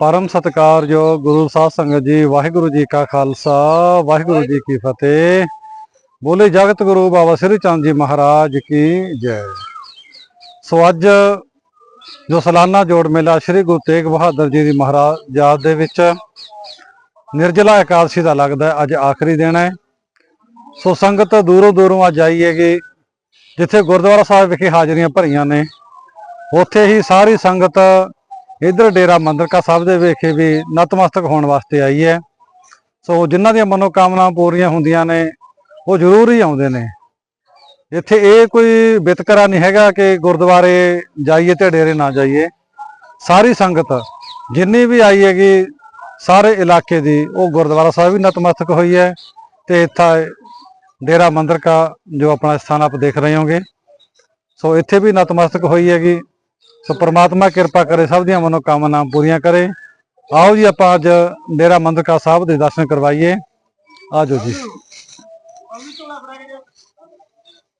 ਪਰਮ ਸਤਿਕਾਰਯੋਗ ਗੁਰੂ ਸਾਹਿਬ ਸੰਗਤ ਜੀ, ਵਾਹਿਗੁਰੂ ਜੀ ਕਾ ਖਾਲਸਾ, ਵਾਹਿਗੁਰੂ ਜੀ ਕੀ ਫਤਿਹ। ਬੋਲੇ ਜਗਤ ਗੁਰੂ ਬਾਬਾ ਸ੍ਰੀ ਚੰਦ ਜੀ ਮਹਾਰਾਜ ਕੀ ਜੈ। ਸੋ ਅੱਜ ਜੋ ਸਾਲਾਨਾ ਜੋੜ ਮੇਲਾ ਸ੍ਰੀ ਗੁਰੂ ਤੇਗ ਬਹਾਦਰ ਜੀ ਦੀ ਮਹਾਰਾਜ ਯਾਦ ਦੇ ਵਿੱਚ ਨਿਰਜਲਾ ਇਕਾਦਸ਼ੀ ਦਾ ਲੱਗਦਾ ਅੱਜ ਆਖਰੀ ਦਿਨ ਹੈ। ਸੋ ਸੰਗਤ ਦੂਰੋਂ ਦੂਰੋਂ ਅੱਜ ਆਈ ਹੈਗੀ, ਜਿੱਥੇ ਗੁਰਦੁਆਰਾ ਸਾਹਿਬ ਵਿਖੇ ਹਾਜ਼ਰੀਆਂ ਭਰੀਆਂ ਨੇ। ਉੱਥੇ ਹੀ ਸਾਰੀ ਸੰਗਤ ਇਧਰ ਡੇਰਾ ਮੰਦਰਕਾ ਸਾਹਿਬ ਦੇ ਵਿਖੇ ਵੀ ਨਤਮਸਤਕ ਹੋਣ ਵਾਸਤੇ ਆਈ ਹੈ। ਸੋ ਜਿਨ੍ਹਾਂ ਦੀਆਂ ਮਨੋਕਾਮਨਾ ਪੂਰੀਆਂ ਹੁੰਦੀਆਂ ਨੇ, ਉਹ ਜ਼ਰੂਰ ਹੀ ਆਉਂਦੇ ਨੇ। ਇੱਥੇ ਇਹ ਕੋਈ ਵਿਤਕਰਾ ਨਹੀਂ ਹੈਗਾ ਕਿ ਗੁਰਦੁਆਰੇ ਜਾਈਏ ਤੇ ਡੇਰੇ ਨਾ ਜਾਈਏ। ਸਾਰੀ ਸੰਗਤ ਜਿੰਨੀ ਵੀ ਆਈ ਹੈਗੀ, ਸਾਰੇ ਇਲਾਕੇ ਦੀ, ਉਹ ਗੁਰਦੁਆਰਾ ਸਾਹਿਬ ਵੀ ਨਤਮਸਤਕ ਹੋਈ ਹੈ ਤੇ ਇੱਥੇ ਡੇਰਾ ਮੰਦਰਕਾ ਜੋ ਆਪਣਾ ਸਥਾਨ ਆਪ ਦੇਖ ਰਹੇ ਹੋਗੇ। ਸੋ ਇੱਥੇ ਵੀ ਨਤਮਸਤਕ ਹੋਈ ਹੈਗੀ। ਸੋ ਪ੍ਰਮਾਤਮਾ ਕਿਰਪਾ ਕਰੇ, ਸਭ ਦੀਆਂ ਮਨੋਕਾਮਨਾ ਪੂਰੀਆਂ ਕਰੇ। ਆਓ ਜੀ, ਆਪਾਂ ਅੱਜ ਡੇਰਾ ਮੰਦਰਕਾ ਸਾਹਿਬ ਦੇ ਦਰਸ਼ਨ ਕਰਵਾਈਏ। ਆਜੋ ਜੀ।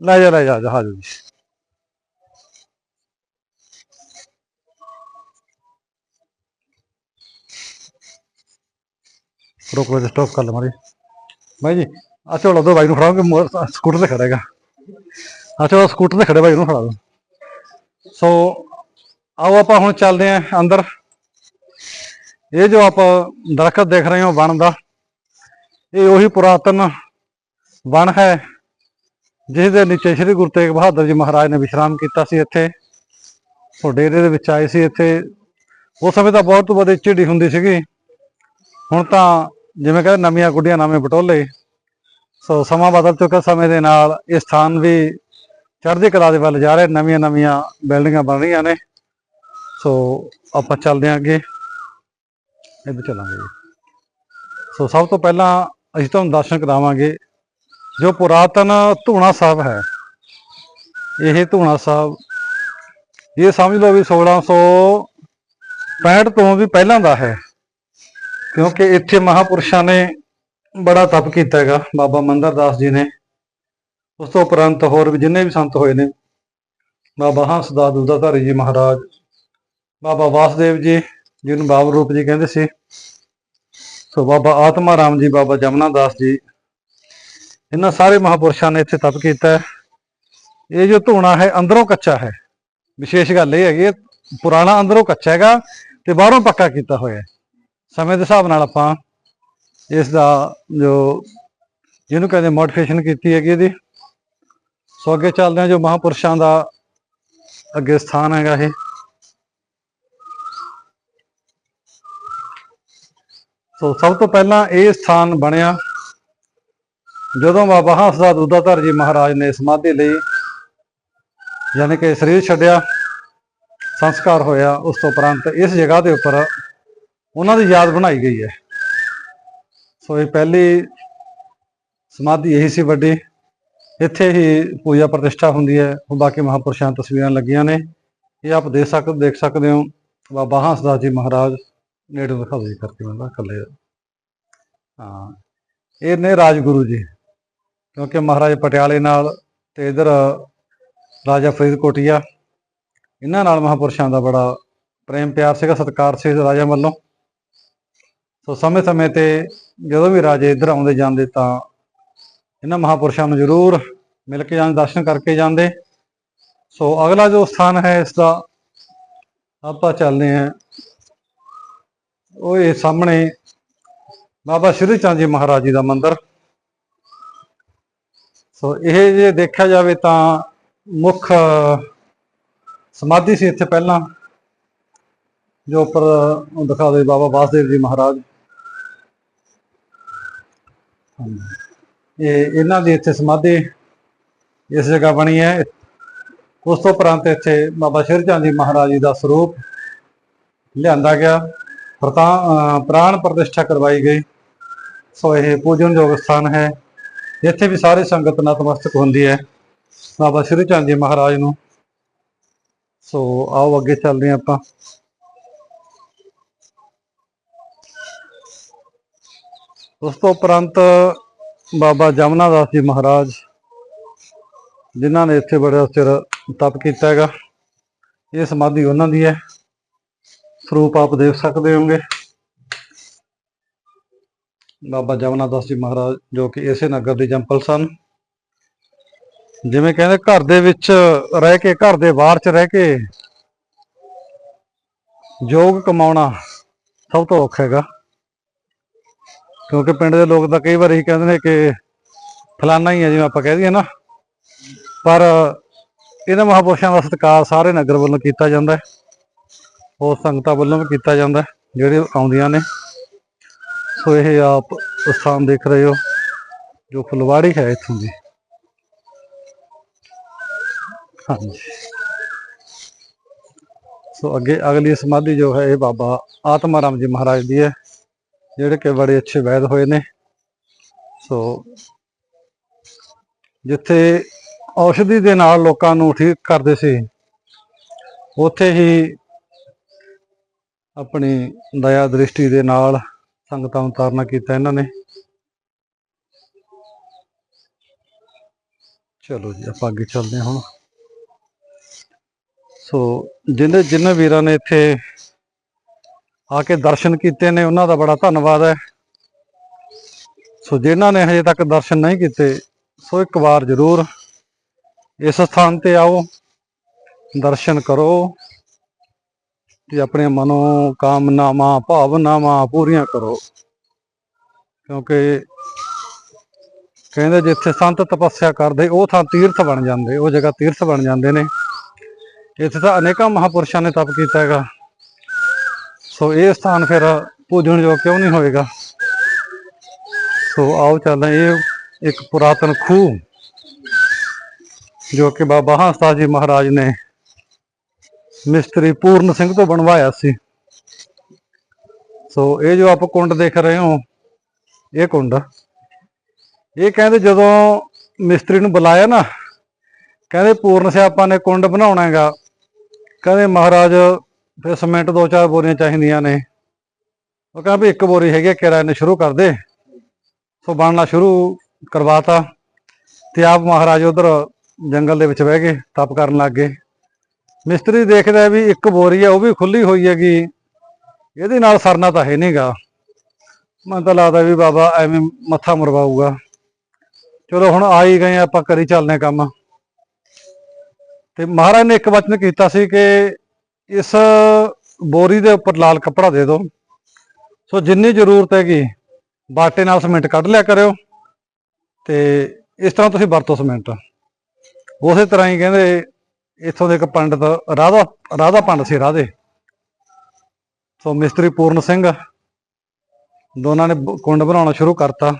ਲੈ ਜਾ ਲੈ ਜਾ ਆ ਜਾਓ ਜੀ। ਰੋਕ ਲੋ ਸਟਾਪ ਕਰ ਲਓ ਮਾਰੀ ਭਾਈ ਜੀ ਆ ਚਲੋ ਦੋ ਬਾਈ ਨੂੰ ਫੜਾਓਗੇ ਸਕੂਟਰ ਤੇ ਖੜੇਗਾ ਆ ਚਲੋ ਸਕੂਟਰ ਤੇ ਖੜੇ ਬਾਈ ਨੂੰ ਫੜਾ ਦੋ ਸੋ ਆਓ ਆਪਾਂ ਹੁਣ ਚੱਲਦੇ ਆਂ ਅੰਦਰ। ਇਹ ਜੋ ਆਪਾਂ ਦਰਖਤ ਦੇਖ ਰਹੇ ਹੋ ਵਣ ਦਾ ਇਹ ਉਹੀ ਪੁਰਾਤਨ ਵਣ ਹੈ ਜਿਸ ਦੇ ਨੀਚੇ ਸ੍ਰੀ ਗੁਰੂ ਤੇਗ ਬਹਾਦਰ ਜੀ ਮਹਾਰਾਜ ਨੇ ਵਿਸ਼ਰਾਮ ਕੀਤਾ ਸੀ ਇੱਥੇ। ਸੋ ਡੇਰੇ ਦੇ ਵਿੱਚ ਆਏ ਸੀ ਇੱਥੇ। ਉਸ ਸਮੇਂ ਤਾਂ ਬਹੁਤ ਵਧੀਆ ਝਿੜੀ ਹੁੰਦੀ ਸੀਗੀ। ਹੁਣ ਤਾਂ ਜਿਵੇਂ ਕਹਿੰਦੇ ਨਵੀਆਂ ਗੁੱਡੀਆਂ, ਨਵੇਂ ਬਟੋਲੇ। ਸੋ ਸਮਾਂ ਬਦਲ ਚੁੱਕਾ ਸਮੇਂ ਦੇ ਨਾਲ। ਇਹ ਸਥਾਨ ਵੀ ਚੜ੍ਹਦੀ ਕਲਾ ਦੇ ਵੱਲ ਜਾ ਰਿਹਾ। ਨਵੀਆਂ ਨਵੀਆਂ ਬਿਲਡਿੰਗਾਂ ਬਣ ਰਹੀਆਂ ਨੇ। ਸੋ ਆਪਾਂ ਚੱਲਦੇ ਹਾਂ ਅੱਗੇ। ਇੱਧਰ ਚੱਲਾਂਗੇ ਜੀ। ਸੋ ਸਭ ਤੋਂ ਪਹਿਲਾਂ ਅਸੀਂ ਤੁਹਾਨੂੰ ਦਰਸ਼ਨ ਕਰਾਵਾਂਗੇ। ਜੋ ਪੁਰਾਤਨ ਧੂਣਾ ਸਾਹਿਬ ਹੈ, ਇਹ ਧੂਣਾ ਸਾਹਿਬ, ਇਹ ਸਮਝ ਲਓ ਵੀ 1665 ਤੋਂ ਵੀ ਪਹਿਲਾਂ ਦਾ ਹੈ। ਕਿਉਂਕਿ ਇੱਥੇ ਮਹਾਪੁਰਸ਼ਾਂ ਨੇ ਬੜਾ ਤਪ ਕੀਤਾ ਹੈਗਾ, ਬਾਬਾ ਮੰਦਰ ਦਾਸ ਜੀ ਨੇ। ਉਸ ਤੋਂ ਉਪਰੰਤ ਹੋਰ ਵੀ ਜਿੰਨੇ ਵੀ ਸੰਤ ਹੋਏ ਨੇ, ਬਾਬਾ ਹੰਸ ਹੰਸਦਾ ਦੁੱਧਾਧਾਰੀ ਜੀ ਮਹਾਰਾਜ ਬਾਬਾ ਵਾਸਦੇਵ ਜੀ ਜਿਹਨੂੰ ਬਾਬਾ ਰੂਪ ਜੀ ਕਹਿੰਦੇ ਸੀ। ਸੋ ਬਾਬਾ ਆਤਮਾ ਰਾਮ ਜੀ ਬਾਬਾ ਜਮਨਾ ਦਾਸ ਜੀ ਇਹਨਾਂ ਸਾਰੇ ਮਹਾਪੁਰਸ਼ਾਂ ਨੇ ਇੱਥੇ ਤਪ ਕੀਤਾ ਹੈ। ਇਹ ਜੋ ਧੂਣਾ ਹੈ ਅੰਦਰੋਂ ਕੱਚਾ ਹੈ। ਵਿਸ਼ੇਸ਼ ਗੱਲ ਇਹ ਹੈਗੀ ਹੈ, ਪੁਰਾਣਾ ਅੰਦਰੋਂ ਕੱਚਾ ਹੈਗਾ ਤੇ ਬਾਹਰੋਂ ਪੱਕਾ ਕੀਤਾ ਹੋਇਆ ਹੈ। ਸਮੇਂ ਦੇ ਹਿਸਾਬ ਨਾਲ ਆਪਾਂ ਇਸ ਦਾ ਜੋ ਜਿਹਨੂੰ ਕਹਿੰਦੇ ਮੋਡੀਫਿਕੇਸ਼ਨ ਕੀਤੀ ਹੈਗੀ ਇਹਦੀ। ਸੋ ਅੱਗੇ ਚੱਲਦੇ ਹਾਂ ਜੋ ਮਹਾਪੁਰਸ਼ਾਂ ਦਾ ਅੱਗੇ ਸਥਾਨ ਹੈਗਾ ਇਹ। ਸੋ ਸਭ ਤੋਂ ਪਹਿਲਾਂ ਇਹ ਸਥਾਨ ਬਣਿਆ ਜਦੋਂ ਬਾਬਾ ਹੰਸਦਾ ਦੁੱਧਾਧਰ ਜੀ ਮਹਾਰਾਜ ਨੇ ਸਮਾਧੀ ਲਈ, ਯਾਨੀ ਕਿ ਸਰੀਰ ਛੱਡਿਆ, ਸੰਸਕਾਰ ਹੋਇਆ ਉਸ ਤੋਂ ਉਪਰੰਤ ਇਸ ਜਗ੍ਹਾ ਦੇ ਉੱਪਰ ਉਹਨਾਂ ਦੀ ਯਾਦ ਬਣਾਈ ਗਈ ਹੈ। ਸੋ ਇਹ ਪਹਿਲੀ ਸਮਾਧੀ ਇਹੀ ਸੀ ਵੱਡੀ। ਇੱਥੇ ਹੀ ਪੂਜਾ ਪ੍ਰਤਿਸ਼ਠਾ ਹੁੰਦੀ ਹੈ। ਉਹ ਬਾਕੀ ਮਹਾਪੁਰਸ਼ਾਂ ਤਸਵੀਰਾਂ ਲੱਗੀਆਂ ਨੇ। ਇਹ ਆਪ ਦੇਖ ਸਕਦੇ ਦੇਖ ਸਕਦੇ ਹੋ ਬਾਬਾ ਹੰਸਦਾਸ ਜੀ ਮਹਾਰਾਜ ਨੇੜੇ ਦਿਖਾ ਦਿਓ ਜੀ ਕਰਕੇ ਮੈਂ ਇਕੱਲੇ। ਹਾਂ, ਇਹ ਨੇ ਰਾਜਗੁਰੂ ਜੀ, ਕਿਉਂਕਿ ਮਹਾਰਾਜ ਪਟਿਆਲੇ ਨਾਲ ਤੇ ਇਧਰ ਰਾਜਾ ਫਰੀਦਕੋਟੀਆ ਇਹਨਾਂ ਨਾਲ ਮਹਾਪੁਰਸ਼ਾਂ ਦਾ ਬੜਾ ਪ੍ਰੇਮ ਪਿਆਰ ਸੀਗਾ, ਸਤਿਕਾਰ ਸੀ ਰਾਜਾ ਵੱਲੋਂ। ਸੋ ਸਮੇਂ-ਸਮੇਂ ਤੇ ਜਦੋਂ ਵੀ ਰਾਜੇ ਇੱਧਰ ਆਉਂਦੇ ਜਾਂਦੇ ਤਾਂ ਇਹਨਾਂ ਮਹਾਪੁਰਸ਼ਾਂ ਨੂੰ ਜ਼ਰੂਰ ਮਿਲ ਕੇ ਜਾਂਦੇ ਦਰਸ਼ਨ ਕਰਕੇ ਜਾਂਦੇ। ਸੋ ਅਗਲਾ ਜੋ ਸਥਾਨ ਹੈ, ਇਸ ਦਾ ਆਪਾਂ ਚੱਲਦੇ ਹਾਂ ਉਹ ਇਹ ਸਾਹਮਣੇ ਬਾਬਾ ਸ਼੍ਰੀ ਚੰਦ ਜੀ ਮਹਾਰਾਜ ਜੀ ਦਾ ਮੰਦਿਰ। ਸੋ ਇਹ ਜੇ ਦੇਖਿਆ ਜਾਵੇ ਤਾਂ ਮੁੱਖ ਸਮਾਧੀ ਸੀ ਇੱਥੇ ਪਹਿਲਾਂ, ਜੋ ਉੱਪਰ ਦਿਖਾ ਦੇ ਬਾਬਾ ਵਾਸਦੇਵ ਜੀ ਮਹਾਰਾਜ। ਇਹ ਇਹਨਾਂ ਦੀ ਇੱਥੇ ਸਮਾਧੀ ਇਸ ਜਗ੍ਹਾ ਬਣੀ ਹੈ। ਉਸ ਤੋਂ ਉਪਰੰਤ ਇੱਥੇ ਬਾਬਾ ਸ਼੍ਰੀ ਚੰਦ ਜੀ ਮਹਾਰਾਜ ਜੀ ਦਾ ਸਰੂਪ ਲਿਆਂਦਾ ਗਿਆ। ਪ੍ਰਾਣ ਪ੍ਰਤਿਸ਼ਠਾ ਕਰਵਾਈ ਗਈ। ਸੋ ਇਹ ਪੂਜਨਯੋਗ ਸਥਾਨ ਹੈ। ਇੱਥੇ ਵੀ ਸਾਰੇ ਸੰਗਤ ਨਤਮਸਤਕ ਹੁੰਦੀ ਹੈ। ਬਾਬਾ ਸ਼੍ਰੀ ਚੰਦ ਜੀ ਮਹਾਰਾਜ ਨੂੰ। ਸੋ ਆਓ ਅੱਗੇ ਚੱਲਦੇ ਹਾਂ ਆਪਾਂ। ਉਸ ਤੋਂ ਉਪਰੰਤ ਬਾਬਾ ਜਮਨਾ ਦਾਸ ਜੀ ਮਹਾਰਾਜ, ਜਿਨ੍ਹਾਂ ਨੇ ਇੱਥੇ ਬੜਾ ਸਿਰ ਤਪ ਕੀਤਾ ਹੈਗਾ। ਇਹ ਸਮਾਧੀ ਉਹਨਾਂ ਦੀ ਹੈ। ਸਰੂਪ ਆਪ ਦੇਖ ਸਕਦੇ ਹੋਗੇ ਬਾਬਾ ਜਮਨਾ ਦਾਸ ਜੀ ਮਹਾਰਾਜ ਜੋ ਕਿ ਇਸੇ ਨਗਰ ਦੇ ਜੰਪਲ ਸਨ। ਜਿਵੇਂ ਕਹਿੰਦੇ ਘਰ ਦੇ ਵਿੱਚ ਰਹਿ ਕੇ, ਘਰ ਦੇ ਬਾਹਰ ਚ ਰਹਿ ਕੇ ਯੋਗ ਕਮਾਉਣਾ ਸਭ ਤੋਂ ਔਖਾ ਹੈਗਾ। ਕਿਉਂਕਿ ਪਿੰਡ ਦੇ ਲੋਕ ਤਾਂ ਕਈ ਵਾਰ ਇਹੀ ਕਹਿੰਦੇ ਨੇ ਕਿ ਫਲਾਨਾ ਹੀ ਹੈ ਜਿਵੇਂ ਆਪਾਂ ਕਹਿ ਦਈਏ ਨਾ। ਪਰ ਇਹਨਾਂ ਮਹਾਪੁਰਸ਼ਾਂ ਦਾ ਸਤਿਕਾਰ ਸਾਰੇ ਨਗਰ ਵੱਲੋਂ ਕੀਤਾ ਜਾਂਦਾ ਹੈ। ਉਹ ਸੰਗਤਾਂ ਵੱਲੋਂ ਵੀ ਕੀਤਾ ਜਾਂਦਾ ਜਿਹੜੇ ਆਉਂਦੀਆਂ ਨੇ। ਸੋ ਇਹ ਆਪ ਸਥਾਨ ਦੇਖ ਰਹੇ ਹੋ, ਜੋ ਫੁਲਵਾੜੀ ਹੈ ਇੱਥੋਂ ਦੀ। ਹਾਂਜੀ। ਸੋ ਅੱਗੇ, ਅਗਲੀ ਸਮਾਧੀ ਜੋ ਹੈ, ਇਹ ਬਾਬਾ ਆਤਮਾ ਰਾਮ ਜੀ ਮਹਾਰਾਜ ਦੀ ਹੈ, ਜਿਹੜੇ ਕਿ ਬੜੇ ਅੱਛੇ ਵੈਦ ਹੋਏ ਨੇ। ਸੋ ਜਿੱਥੇ ਔਸ਼ਧੀ ਦੇ ਨਾਲ ਲੋਕਾਂ ਨੂੰ ਠੀਕ ਕਰਦੇ ਸੀ, ਉੱਥੇ ਹੀ ਆਪਣੀ ਦਇਆ ਦ੍ਰਿਸ਼ਟੀ ਦੇ ਨਾਲ ਸੰਗਤਾਂ ਨੂੰ ਤਾਰਨਾ ਕੀਤਾ ਇਹਨਾਂ ਨੇ। ਚਲੋ ਜੀ, ਆਪਾਂ ਅੱਗੇ ਚੱਲਦੇ ਹਾਂ ਹੁਣ। ਸੋ ਜਿਹਨੇ ਜਿੰਨੇ ਵੀਰਾਂ ਨੇ ਇੱਥੇ ਆ ਕੇ ਦਰਸ਼ਨ ਕੀਤੇ ਨੇ, ਉਹਨਾਂ ਦਾ ਬੜਾ ਧੰਨਵਾਦ ਹੈ। ਸੋ ਜਿਨ੍ਹਾਂ ਨੇ ਹਜੇ ਤੱਕ ਦਰਸ਼ਨ ਨਹੀਂ ਕੀਤੇ, ਸੋ ਇੱਕ ਵਾਰ ਜ਼ਰੂਰ ਇਸ ਸਥਾਨ ਤੇ ਆਓ, ਦਰਸ਼ਨ ਕਰੋ। ਤੇ ਆਪਣੇ ਮਨੋ ਕਾਮਨਾਵਾਂ, ਭਾਵਨਾਵਾਂ ਪੂਰੀਆਂ ਕਰੋ। ਕਿਉਂਕਿ ਕਹਿੰਦੇ ਜਿੱਥੇ ਸੰਤ ਤਪੱਸਿਆ ਕਰਦੇ, ਉਹ ਥਾਂ ਤੀਰਥ ਬਣ ਜਾਂਦੇ, ਉਹ ਜਗ੍ਹਾ ਤੀਰਥ ਬਣ ਜਾਂਦੇ ਨੇ। ਇੱਥੇ ਤਾਂ ਅਨੇਕਾਂ ਮਹਾਪੁਰਸ਼ਾਂ ਨੇ ਤਪ ਕੀਤਾ ਹੈਗਾ। ਸੋ ਇਹ ਸਥਾਨ ਫਿਰ ਪੂਜਣ ਯੋਗ ਕਿਉਂ ਨਹੀਂ ਹੋਏਗਾ? ਸੋ ਆਓ ਚੱਲਦੇ ਇਹ ਇੱਕ ਪੁਰਾਤਨ ਖੂਹ ਜੋ ਕਿ ਬਾਬਾ ਹੰਸਦਾ ਜੀ ਮਹਾਰਾਜ ਨੇ ਮਿਸਤਰੀ ਪੂਰਨ ਸਿੰਘ ਤੋਂ ਬਣਵਾਇਆ ਸੀ। ਸੋ ਇਹ ਜੋ ਆਪ ਕੁੰਡ ਦੇਖ ਰਹੇ ਹੋ ਇਹ ਕੁੰਡ। ਇਹ ਕਹਿੰਦੇ ਜਦੋਂ ਮਿਸਤਰੀ ਨੂੰ ਬੁਲਾਇਆ ਨਾ ਕਹਿੰਦੇ ਪੂਰਨ ਸਿਆਪਾ ਨੇ ਕੁੰਡ ਬਣਾਉਣਾ ਹੈਗਾ। ਕਹਿੰਦੇ ਮਹਾਰਾਜ ਫਿਰ ਸੀਮੈਂਟ ਦੋ ਚਾਰ ਬੋਰੀਆਂ ਚਾਹੀਦੀਆਂ ਨੇ। ਉਹ ਕਹਿੰਦਾ ਵੀ ਇੱਕ ਬੋਰੀ ਹੈਗੀ ਆ, ਕਿਰਾਏ ਨੇ ਸ਼ੁਰੂ ਕਰ ਦੇ। ਸੋ ਬਣਨਾ ਸ਼ੁਰੂ ਕਰਵਾਤਾ ਤੇ ਆਪ ਮਹਾਰਾਜ ਉਧਰ ਜੰਗਲ ਦੇ ਵਿੱਚ ਬਹਿ ਗਏ ਤਪ ਕਰਨ ਲੱਗ ਗਏ। ਮਿਸਤਰੀ ਦੇਖਦਾ ਵੀ ਇੱਕ ਬੋਰੀ ਹੈ ਉਹ ਵੀ ਖੁੱਲੀ ਹੋਈ ਹੈਗੀ। ਇਹਦੇ ਨਾਲ ਸਰਨਾ ਤਾਂ ਹੈ ਨਹੀਂਗਾ। ਮੈਨੂੰ ਤਾਂ ਲੱਗਦਾ ਵੀ ਬਾਬਾ ਐਵੇਂ ਮੱਥਾ ਮਰਵਾਊਗਾ। ਚਲੋ ਹੁਣ ਆ ਹੀ ਗਏ ਆਪਾਂ ਕਰੀ ਚੱਲਨੇ ਕੰਮ। ਤੇ ਮਹਾਰਾਜ ਨੇ ਇੱਕ ਵਚਨ ਕੀਤਾ ਸੀ ਕਿ ਇਸ ਬੋਰੀ ਦੇ ਉੱਪਰ ਲਾਲ ਕੱਪੜਾ ਦੇ ਦਿਓ। ਸੋ ਜਿੰਨੀ ਜ਼ਰੂਰਤ ਹੈਗੀ, ਬਾਟੇ ਨਾਲ ਸੀਮੈਂਟ ਕੱਢ ਲਿਆ ਕਰਿਓ ਤੇ ਇਸ ਤਰ੍ਹਾਂ ਤੁਸੀਂ ਵਰਤੋ ਸੀਮੈਂਟ। ਉਸੇ ਤਰ੍ਹਾਂ ਹੀ ਕਹਿੰਦੇ ਇੱਥੋਂ ਦੇ ਇੱਕ ਪੰਡਤ ਰਾਧਾ ਰਾਧਾ ਪੰਡਤ ਸੀ ਰਾਧੇ। ਸੋ ਮਿਸਤਰੀ ਪੂਰਨ ਸਿੰਘ, ਦੋਨਾਂ ਨੇ ਕੁੰਡ ਬਣਾਉਣਾ ਸ਼ੁਰੂ ਕਰਤਾ।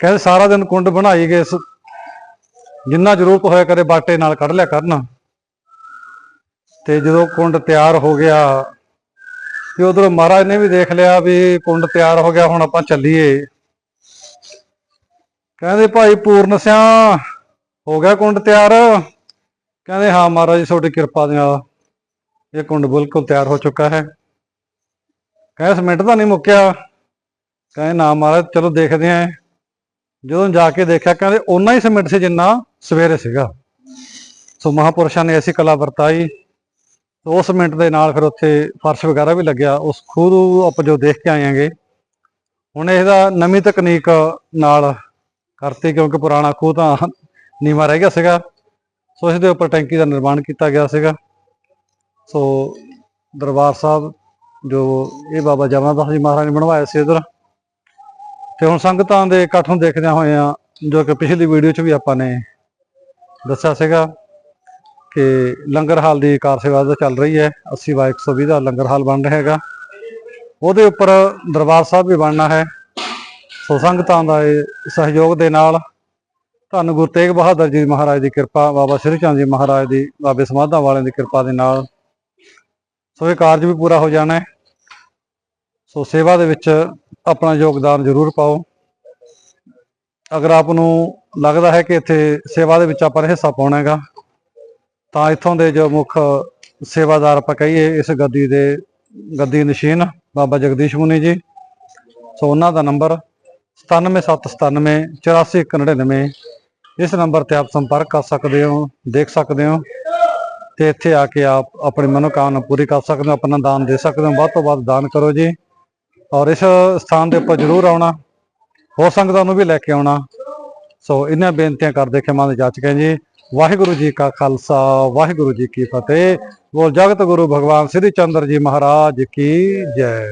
ਕਹਿੰਦੇ ਸਾਰਾ ਦਿਨ ਕੁੰਡ ਬਣਾਈ ਗਏ ਜਿੰਨਾ ਜ਼ਰੂਰਤ ਹੋਇਆ ਕਰੇ ਬਾਟੇ ਨਾਲ ਕੱਢ ਲਿਆ ਕਰਨ। ਤੇ ਜਦੋਂ ਕੁੰਡ ਤਿਆਰ ਹੋ ਗਿਆ, ਤੇ ਉਧਰੋਂ ਮਹਾਰਾਜ ਨੇ ਵੀ ਦੇਖ ਲਿਆ ਵੀ ਕੁੰਡ ਤਿਆਰ ਹੋ ਗਿਆ, ਹੁਣ ਆਪਾਂ ਚੱਲੀਏ। ਕਹਿੰਦੇ ਭਾਈ ਪੂਰਨ ਸਿਆ, ਹੋ ਗਿਆ ਕੁੰਡ ਤਿਆਰ। ਕਹਿੰਦੇ, ਹਾਂ ਮਹਾਰਾਜ ਤੁਹਾਡੀ ਕਿਰਪਾ ਦੇ ਨਾਲ ਇਹ ਕੁੰਡ ਬਿਲਕੁਲ ਤਿਆਰ ਹੋ ਚੁੱਕਾ ਹੈ। ਕਹਿੰਦੇ, ਸੀਮੈਂਟ ਤਾਂ ਨਹੀਂ ਮੁੱਕਿਆ। ਕਹਿੰਦੇ, ਨਾ ਮਹਾਰਾਜ, ਚਲੋ ਦੇਖਦੇ ਆਂ ਜਦੋਂ ਜਾ ਕੇ ਦੇਖਿਆ, ਕਹਿੰਦੇ, ਓਨਾ ਹੀ ਸੀਮੈਂਟ ਸੀ ਜਿੰਨਾ ਸਵੇਰੇ ਸੀਗਾ। ਸੋ ਮਹਾਪੁਰਸ਼ਾਂ ਨੇ ਐਸੀ ਕਲਾ ਵਰਤਾਈ। ਤੇ ਉਸ ਸੀਮੈਂਟ ਦੇ ਨਾਲ ਫਿਰ ਉੱਥੇ ਫਰਸ਼ ਵਗੈਰਾ ਵੀ ਲੱਗਿਆ। ਉਸ ਖੂਹ ਨੂੰ ਆਪਾਂ ਜੋ ਦੇਖ ਕੇ ਆਏ ਆਂਗੇ ਹੁਣ ਇਹਦਾ ਨਵੀਂ ਤਕਨੀਕ ਨਾਲ ਕਰਤੀ, ਕਿਉਂਕਿ ਪੁਰਾਣਾ ਖੂਹ ਤਾਂ ਨੀਵਾਂ ਰਹਿ ਗਿਆ ਸੀਗਾ। ਸੋ ਇਸ ਦੇ ਉੱਪਰ ਟੈਂਕੀ ਦਾ ਨਿਰਮਾਣ ਕੀਤਾ ਗਿਆ ਸੀਗਾ। ਸੋ ਦਰਬਾਰ ਸਾਹਿਬ, ਜੋ ਇਹ ਬਾਬਾ ਜਮਨਾਦਾਸ ਜੀ ਮਹਾਰਾਜ ਨੇ ਬਣਵਾਇਆ ਸੀ ਇਧਰ। ਤੇ ਹੁਣ ਸੰਗਤਾਂ ਦੇ ਇਕੱਠ ਨੂੰ ਦੇਖਦਿਆਂ ਹੋਇਆਂ, ਜੋ ਕਿ ਪਿਛਲੀ ਵੀਡੀਓ 'ਚ ਵੀ ਆਪਾਂ ਨੇ ਦੱਸਿਆ ਸੀਗਾ ਕਿ ਲੰਗਰ ਹਾਲ ਦੀ ਕਾਰ ਸੇਵਾ ਦਾ ਚੱਲ ਰਹੀ ਹੈ। 80 ਬਾਈ 120 ਦਾ ਲੰਗਰ ਹਾਲ ਬਣ ਰਿਹਾ ਹੈਗਾ। ਉਹਦੇ ਉੱਪਰ ਦਰਬਾਰ ਸਾਹਿਬ ਵੀ ਬਣਨਾ ਹੈ। ਸੋ ਸੰਗਤਾਂ ਦਾ ਇਹ ਸਹਿਯੋਗ ਦੇ ਨਾਲ ਧੰਨ ਗੁਰੂ ਤੇਗ ਬਹਾਦਰ ਜੀ ਮਹਾਰਾਜ ਦੀ ਕਿਰਪਾ, ਬਾਬਾ ਸ੍ਰੀ ਚੰਦ ਜੀ ਮਹਾਰਾਜ ਦੀ, ਬਾਬੇ ਸਮਾਧਾਂ ਵਾਲਿਆਂ ਦੀ ਕਿਰਪਾ ਦੇ ਨਾਲ। ਸੋ ਇਹ ਕਾਰਜ ਵੀ ਪੂਰਾ ਹੋ ਜਾਣਾ ਹੈ। ਸੋ ਸੇਵਾ ਦੇ ਵਿੱਚ ਆਪਣਾ ਯੋਗਦਾਨ ਜ਼ਰੂਰ ਪਾਓ। ਅਗਰ ਆਪ ਨੂੰ ਲੱਗਦਾ ਹੈ ਕਿ ਇੱਥੇ ਸੇਵਾ ਦੇ ਵਿੱਚ ਆਪਾਂ ਹਿੱਸਾ ਪਾਉਣਾ ਹੈਗਾ, ਤਾਂ ਇੱਥੋਂ ਦੇ ਜੋ ਮੁੱਖ ਸੇਵਾਦਾਰ ਆਪਾਂ ਕਹੀਏ, ਇਸ ਗੱਦੀ ਦੇ, ਗੱਦੀ ਨਸ਼ੀਨ ਬਾਬਾ ਜਗਦੀਸ਼ ਮੁਨੀ ਜੀ। ਸੋ ਉਹਨਾਂ ਦਾ ਨੰਬਰ 97797 84199 ਇਸ ਨੰਬਰ ਤੇ ਆਪ ਸੰਪਰਕ ਕਰ ਸਕਦੇ ਹੋ, ਦੇਖ ਸਕਦੇ ਹੋ। ਤੇ ਇੱਥੇ ਆ ਕੇ ਆਪ ਆਪਣੀ ਮਨੋਕਾਮਨਾ ਪੂਰੀ ਕਰ ਸਕਦੇ ਹੋ, ਆਪਣਾ ਦਾਨ ਦੇ ਸਕਦੇ ਹੋ। ਵੱਧ ਤੋਂ ਵੱਧ ਦਾਨ ਕਰੋ ਜੀ। ਔਰ ਇਸ ਸਥਾਨ ਦੇ ਉੱਪਰ ਜ਼ਰੂਰ ਆਉਣਾ। ਹੋਰ ਸੰਗਤਾਂ ਨੂੰ ਵੀ ਲੈ ਕੇ ਆਉਣਾ। ਸੋ ਇਹਨਾਂ ਬੇਨਤੀਆਂ ਕਰਦੇ ਖਿਮਾ ਦੇ ਜਾਚਕਾਂ ਜੀ। ਵਾਹਿਗੁਰੂ ਜੀ ਕਾ ਖਾਲਸਾ, ਵਾਹਿਗੁਰੂ ਜੀ ਕੀ ਫਤਿਹ। ਬੋਲ ਜਗਤ ਗੁਰੂ ਭਗਵਾਨ ਸ੍ਰੀ ਚੰਦਰ ਜੀ ਮਹਾਰਾਜ ਕੀ ਜੈ।